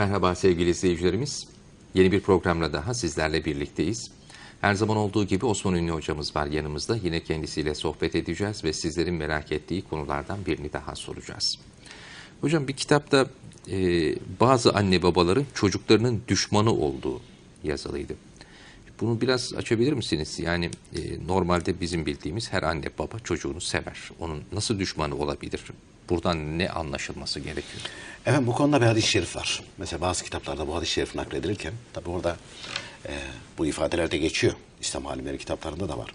Merhaba sevgili izleyicilerimiz. Yeni bir programla daha sizlerle birlikteyiz. Her zaman olduğu gibi Osman Ünlü hocamız var yanımızda. Yine kendisiyle sohbet edeceğiz ve sizlerin merak ettiği konulardan birini daha soracağız. Hocam bir kitapta e, bazı anne babaların çocuklarının düşmanı olduğu yazılıydı. Bunu biraz açabilir misiniz? Yani e, normalde bizim bildiğimiz her anne baba çocuğunu sever. Onun nasıl düşmanı olabilir? Buradan ne anlaşılması gerekiyor? Efendim bu konuda bir hadis-i şerif var. Mesela bazı kitaplarda bu hadis-i şerif nakledilirken tabi orada e, bu ifadeler de geçiyor. İslam alimleri kitaplarında da var.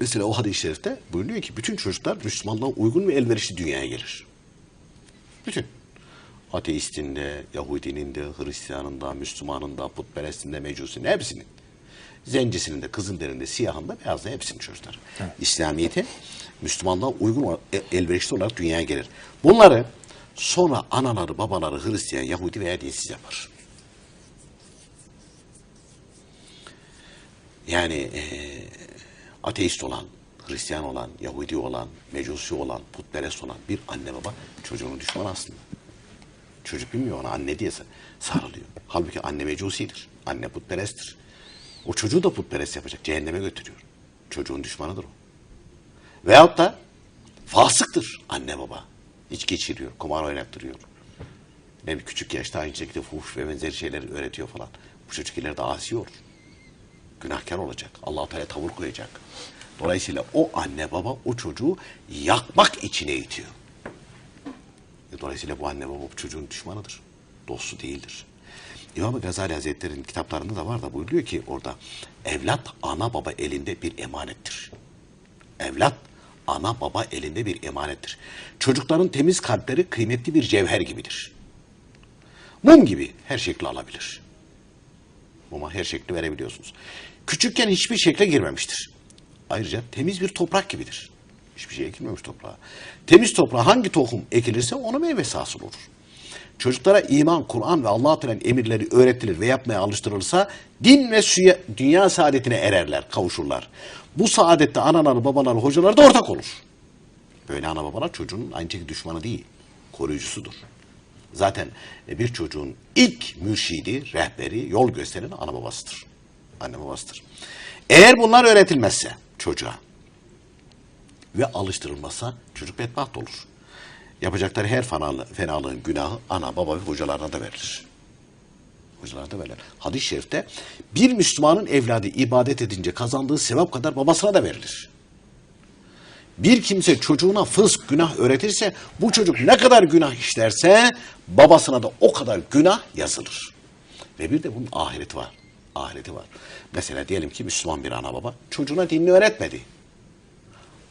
Mesela o hadis-i şerifte buyuruyor ki bütün çocuklar Müslümanlığa uygun ve elverişli dünyaya gelir. Bütün. Ateistinde, Yahudinin de, Hristiyanın da, Müslümanın da, putperestinde, mecusinin hepsinin. Zencisinin de, kızın derinde, siyahın da, beyazın da hepsinin çocukları. İslamiyet'e Müslümanlığa uygun e- elverişli olarak dünyaya gelir. Bunları sonra anaları, babaları Hristiyan, Yahudi veya dinsiz yapar. Yani e, ateist olan, Hristiyan olan, Yahudi olan, Mecusi olan, putperest olan bir anne baba çocuğunun düşmanı aslında. Çocuk bilmiyor ona anne diye sarılıyor. Halbuki anne mecusidir. Anne putperesttir. O çocuğu da putperest yapacak. Cehenneme götürüyor. Çocuğun düşmanıdır o. Veyahut da fasıktır anne baba. İçki içiriyor, kumar oynattırıyor. Ne bir küçük yaşta aynı şekilde fuhuş ve benzeri şeyleri öğretiyor falan. Bu çocuk ileride asi olur. Günahkar olacak. allah Teala tavır koyacak. Dolayısıyla o anne baba o çocuğu yakmak içine itiyor. E, Dolayısıyla bu anne baba bu çocuğun düşmanıdır. Dostu değildir. İmam Gazali Hazretleri'nin kitaplarında da var da buyuruyor ki orada evlat ana baba elinde bir emanettir. Evlat ana baba elinde bir emanettir. Çocukların temiz kalpleri kıymetli bir cevher gibidir. Mum gibi her şekli alabilir. Muma her şekli verebiliyorsunuz. Küçükken hiçbir şekle girmemiştir. Ayrıca temiz bir toprak gibidir. Hiçbir şey ekilmemiş toprağa. Temiz toprağa hangi tohum ekilirse onun meyvesi hasıl olur. Çocuklara iman, Kur'an ve Allah Teala'nın emirleri öğretilir ve yapmaya alıştırılırsa din ve suya, dünya saadetine ererler, kavuşurlar. Bu saadette anaları, babaları, hocaları da ortak olur. Böyle ana babalar çocuğun aynı şekilde düşmanı değil, koruyucusudur. Zaten bir çocuğun ilk mürşidi, rehberi, yol gösteren ana babasıdır. Anne babasıdır. Eğer bunlar öğretilmezse çocuğa ve alıştırılmazsa çocuk bedbaht olur. Yapacakları her fenalı, fenalığın günahı ana, baba ve hocalarına da verilir. Hocalarına da verilir. Hadis-i şerifte bir Müslümanın evladı ibadet edince kazandığı sevap kadar babasına da verilir. Bir kimse çocuğuna fısk, günah öğretirse bu çocuk ne kadar günah işlerse babasına da o kadar günah yazılır. Ve bir de bunun ahireti var. Ahireti var. Mesela diyelim ki Müslüman bir ana baba çocuğuna dinini öğretmedi.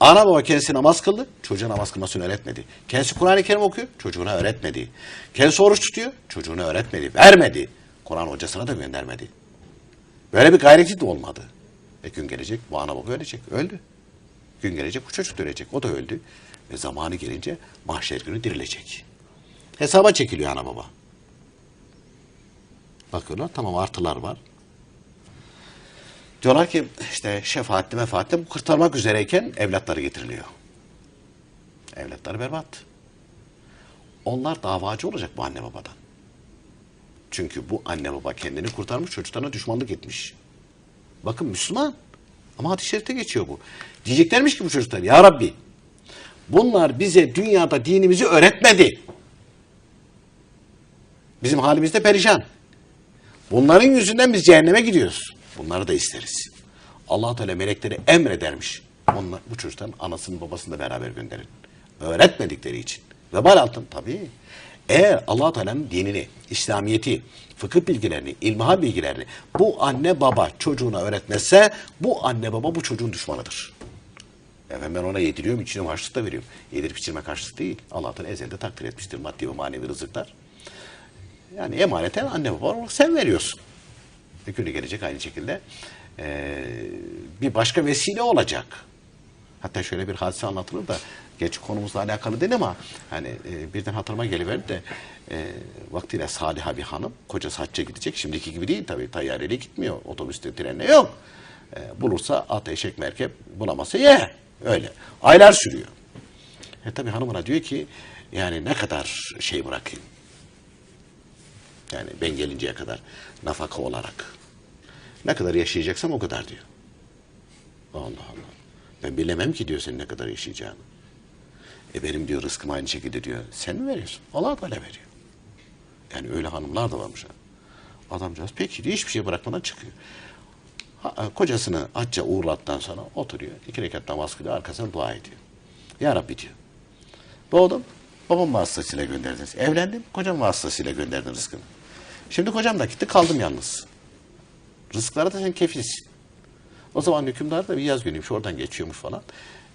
Ana baba kendisi namaz kıldı, çocuğa namaz kılmasını öğretmedi. Kendisi Kur'an-ı Kerim okuyor, çocuğuna öğretmedi. Kendisi oruç tutuyor, çocuğuna öğretmedi, vermedi. Kur'an hocasına da göndermedi. Böyle bir gayreti de olmadı. E gün gelecek bu ana baba ölecek, öldü. Gün gelecek bu çocuk da ölecek, o da öldü. Ve zamanı gelince mahşer günü dirilecek. Hesaba çekiliyor ana baba. Bakıyorlar tamam artılar var. Diyorlar ki işte şefaatli mefaatli bu kurtarmak üzereyken evlatları getiriliyor. Evlatları berbat. Onlar davacı olacak bu anne babadan. Çünkü bu anne baba kendini kurtarmış çocuklarına düşmanlık etmiş. Bakın Müslüman. Ama hadis-i şerifte geçiyor bu. Diyeceklermiş ki bu çocuklar ya Rabbi bunlar bize dünyada dinimizi öğretmedi. Bizim halimizde perişan. Bunların yüzünden biz cehenneme gidiyoruz. Bunları da isteriz. allah Teala melekleri emredermiş. Onlar, bu çocukların anasını babasını da beraber gönderin. Öğretmedikleri için. Vebal altın tabii. Eğer allah Teala'nın dinini, İslamiyeti, fıkıh bilgilerini, ilmihal bilgilerini bu anne baba çocuğuna öğretmezse bu anne baba bu çocuğun düşmanıdır. Efendim ben ona yediriyorum, içine harçlık da veriyorum. Yedirip içirme karşılık değil. Allah Teala ezelde takdir etmiştir maddi ve manevi rızıklar. Yani emaneten anne baba olarak sen veriyorsun. Günü gelecek aynı şekilde eee, bir başka vesile olacak. Hatta şöyle bir hadise anlatılır da geç konumuzla alakalı değil ama hani e, birden hatırıma geliverdi de e, vaktiyle Saliha bir hanım kocası hacca gidecek. Şimdiki gibi değil tabii tayyareyle gitmiyor. Otobüste trenle yok. E, bulursa at eşek merkep bulamazsa ye. Öyle. Aylar sürüyor. E tabii hanımına diyor ki yani ne kadar şey bırakayım Yani ben gelinceye kadar nafaka olarak. Ne kadar yaşayacaksam o kadar diyor. Allah Allah. Ben bilemem ki diyor senin ne kadar yaşayacağını. E benim diyor rızkım aynı şekilde diyor. Sen mi veriyorsun? Allah öyle veriyor. Yani öyle hanımlar da varmış. Adamcağız peki diyor hiçbir şey bırakmadan çıkıyor. Ha, e, kocasını hacca uğurlattıktan sonra oturuyor. iki rekat namaz kılıyor. Arkasına dua ediyor. Ya Rabbi diyor. Doğdum. Babam vasıtasıyla gönderdiniz. Evlendim. Kocam vasıtasıyla gönderdin rızkını. Şimdi kocam da gitti. Kaldım yalnız. Rızklara da sen kefilsin. O zaman hükümdar da bir yaz günüymüş. Oradan geçiyormuş falan.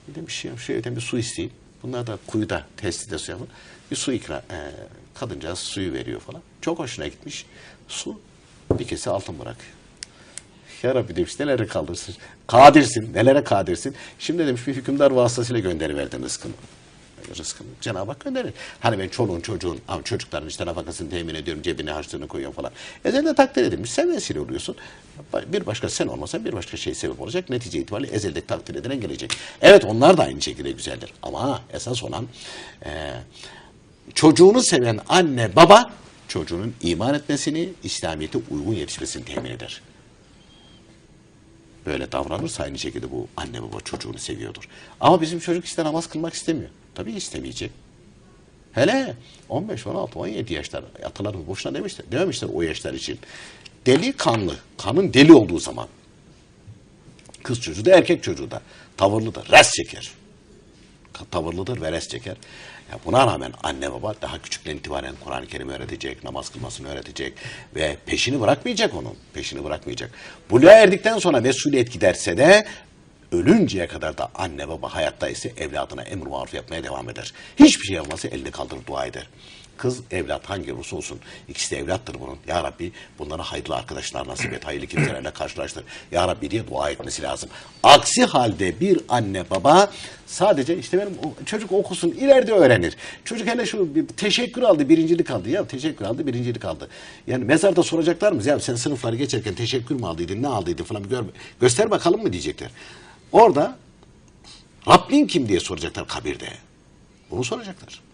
Demiş ya şu evden bir su isteyeyim. Bunlar da kuyuda, testide su yapın. Bir su ikram. E, kadıncağız suyu veriyor falan. Çok hoşuna gitmiş. Su bir kese altın bırakıyor. Ya Rabbi demiş nelere kaldırsın. Kadirsin. Nelere kadirsin. Şimdi demiş bir hükümdar vasıtasıyla gönderiverdin rızkını. Rızkını Cenab-ı Hak gönderir. Hani ben çoluğun çocuğun, çocukların işte nafakasını temin ediyorum, cebine harçlığını koyuyorum falan. Ezelde takdir edilmiş. Sen vesile oluyorsun. Bir başka sen olmasan bir başka şey sebep olacak. Netice itibariyle ezelde takdir edilen gelecek. Evet onlar da aynı şekilde güzeldir. Ama esas olan eee çocuğunu seven anne baba çocuğunun iman etmesini, İslamiyet'e uygun yetişmesini temin eder. Böyle davranırsa aynı şekilde bu anne baba çocuğunu seviyordur. Ama bizim çocuk işte namaz kılmak istemiyor. Tabii istemeyecek. Hele 15, 16, 17 yaşlar atalarımız boşuna demişler. Dememişler o yaşlar için. Deli kanlı, kanın deli olduğu zaman. Kız çocuğu da erkek çocuğu da tavırlıdır, res çeker tavırlıdır ve res çeker. Ya buna rağmen anne baba daha küçükten itibaren Kur'an-ı Kerim öğretecek, namaz kılmasını öğretecek ve peşini bırakmayacak onun. Peşini bırakmayacak. Buluğa erdikten sonra mesuliyet giderse de ölünceye kadar da anne baba hayatta ise evladına emr maruf yapmaya devam eder. Hiçbir şey yapmazsa elini kaldırıp dua eder. Kız evlat hangi olursa olsun ikisi de evlattır bunun. Ya Rabbi bunlara hayırlı arkadaşlar nasip et, hayırlı kimselerle karşılaştır. Ya Rabbi diye dua etmesi lazım. Aksi halde bir anne baba sadece işte benim çocuk okusun ileride öğrenir. Çocuk hele şu teşekkür aldı birincilik aldı. Ya teşekkür aldı birincilik aldı. Yani mezarda soracaklar mı? Ya sen sınıfları geçerken teşekkür mü aldıydın ne aldıydın falan bir gör, göster bakalım mı diyecekler. Orada Rabbin kim diye soracaklar kabirde. Bunu soracaklar.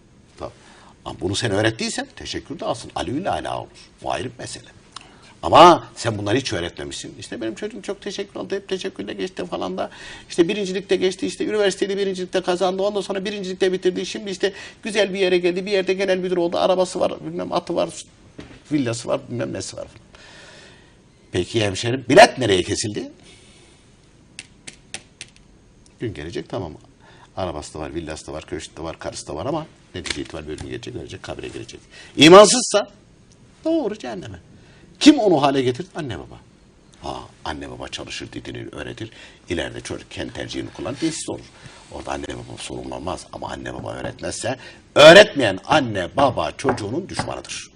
Ama bunu sen öğrettiysen teşekkür de alsın. Aliül ala olur. Bu ayrı bir mesele. Ama sen bunları hiç öğretmemişsin. İşte benim çocuğum çok teşekkür aldı. Hep teşekkürle geçti falan da. İşte birincilikte geçti. işte üniversitede birincilikte kazandı. Ondan sonra birincilikte bitirdi. Şimdi işte güzel bir yere geldi. Bir yerde genel müdür oldu. Arabası var. Bilmem atı var. Villası var. Bilmem nesi var. Peki hemşerim bilet nereye kesildi? Gün gelecek tamam. Arabası da var, villası da var, köşkü de var, karısı da var ama netice itibariyle gün gelecek, ölecek, kabre girecek. İmansızsa doğru cehenneme. Kim onu hale getirir? Anne baba. Ha, anne baba çalışır, didinir, öğretir. İleride çocuk kendi tercihini kullanır, dinsiz olur. Orada anne baba sorumlanmaz ama anne baba öğretmezse öğretmeyen anne baba çocuğunun düşmanıdır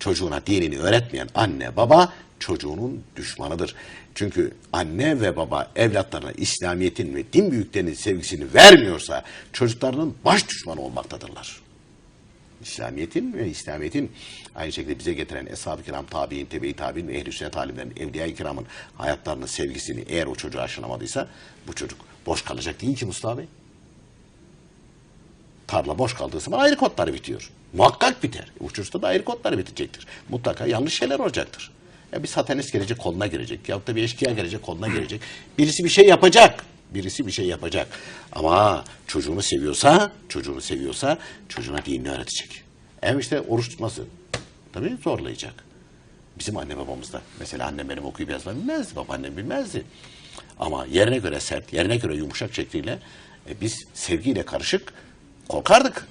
çocuğuna dinini öğretmeyen anne baba çocuğunun düşmanıdır. Çünkü anne ve baba evlatlarına İslamiyet'in ve din büyüklerinin sevgisini vermiyorsa çocuklarının baş düşmanı olmaktadırlar. İslamiyet'in ve İslamiyet'in aynı şekilde bize getiren Eshab-ı Kiram, tabi'in, tebe-i tabi'in ve ehl-i sünnet alimlerin, evliya-i kiramın hayatlarının sevgisini eğer o çocuğa aşılamadıysa bu çocuk boş kalacak değil ki Mustafa Bey tarla boş kaldığı zaman ayrı kodları bitiyor. Muhakkak biter. Uçuşta da ayrı kodları bitecektir. Mutlaka yanlış şeyler olacaktır. Ya bir satanist gelecek koluna girecek. Yahut da bir eşkıya gelecek koluna girecek. Birisi bir şey yapacak. Birisi bir şey yapacak. Ama çocuğunu seviyorsa, çocuğunu seviyorsa çocuğuna dinini öğretecek. Hem işte oruç tutması. Tabii zorlayacak. Bizim anne babamız da. Mesela annem benim okuyup yazmayı bilmezdi. Babaannem bilmezdi. Ama yerine göre sert, yerine göre yumuşak şekliyle e, biz sevgiyle karışık korkardık.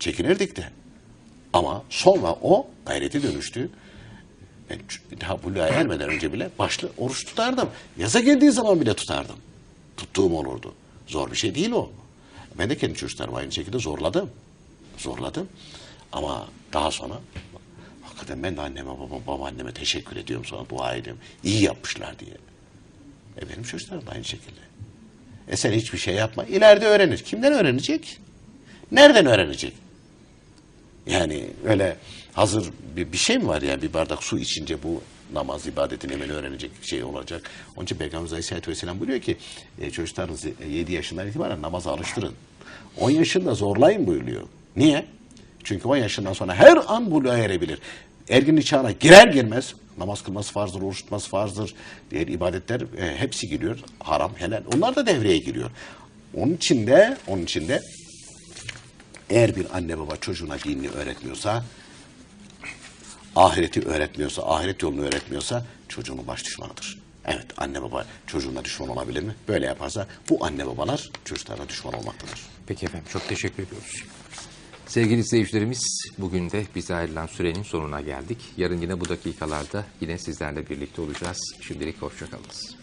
Çekinirdik de. Ama sonra o gayreti dönüştü. Ç- daha buluğa ermeden önce bile başlı oruç tutardım. Yaza geldiği zaman bile tutardım. Tuttuğum olurdu. Zor bir şey değil o. Ben de kendi çocuklarımı aynı şekilde zorladım. Zorladım. Ama daha sonra hakikaten ben de anneme babama, babaanneme teşekkür ediyorum sonra dua ediyorum. İyi yapmışlar diye. E benim çocuklarım aynı şekilde. E sen hiçbir şey yapma. İleride öğrenir. Kimden öğrenecek? Nereden öğrenecek? Yani öyle hazır bir, bir şey mi var ya bir bardak su içince bu namaz ibadetini hemen öğrenecek şey olacak. Onun için Peygamberimiz Aleyhisselatü Vesselam buyuruyor ki e, çocuklarınızı 7 yaşından itibaren namaza alıştırın. 10 yaşında zorlayın buyuruyor. Niye? Çünkü 10 yaşından sonra her an buluğa erebilir. Erginlik çağına girer girmez namaz kılması farzdır, oruç tutması farzdır. Diğer ibadetler e, hepsi giriyor. Haram, helal. Onlar da devreye giriyor. Onun için de, onun için de eğer bir anne baba çocuğuna dinini öğretmiyorsa, ahireti öğretmiyorsa, ahiret yolunu öğretmiyorsa çocuğunun baş düşmanıdır. Evet anne baba çocuğuna düşman olabilir mi? Böyle yaparsa bu anne babalar çocuklarına düşman olmaktadır. Peki efendim çok teşekkür ediyoruz. Sevgili izleyicilerimiz bugün de bize ayrılan sürenin sonuna geldik. Yarın yine bu dakikalarda yine sizlerle birlikte olacağız. Şimdilik hoşçakalınız.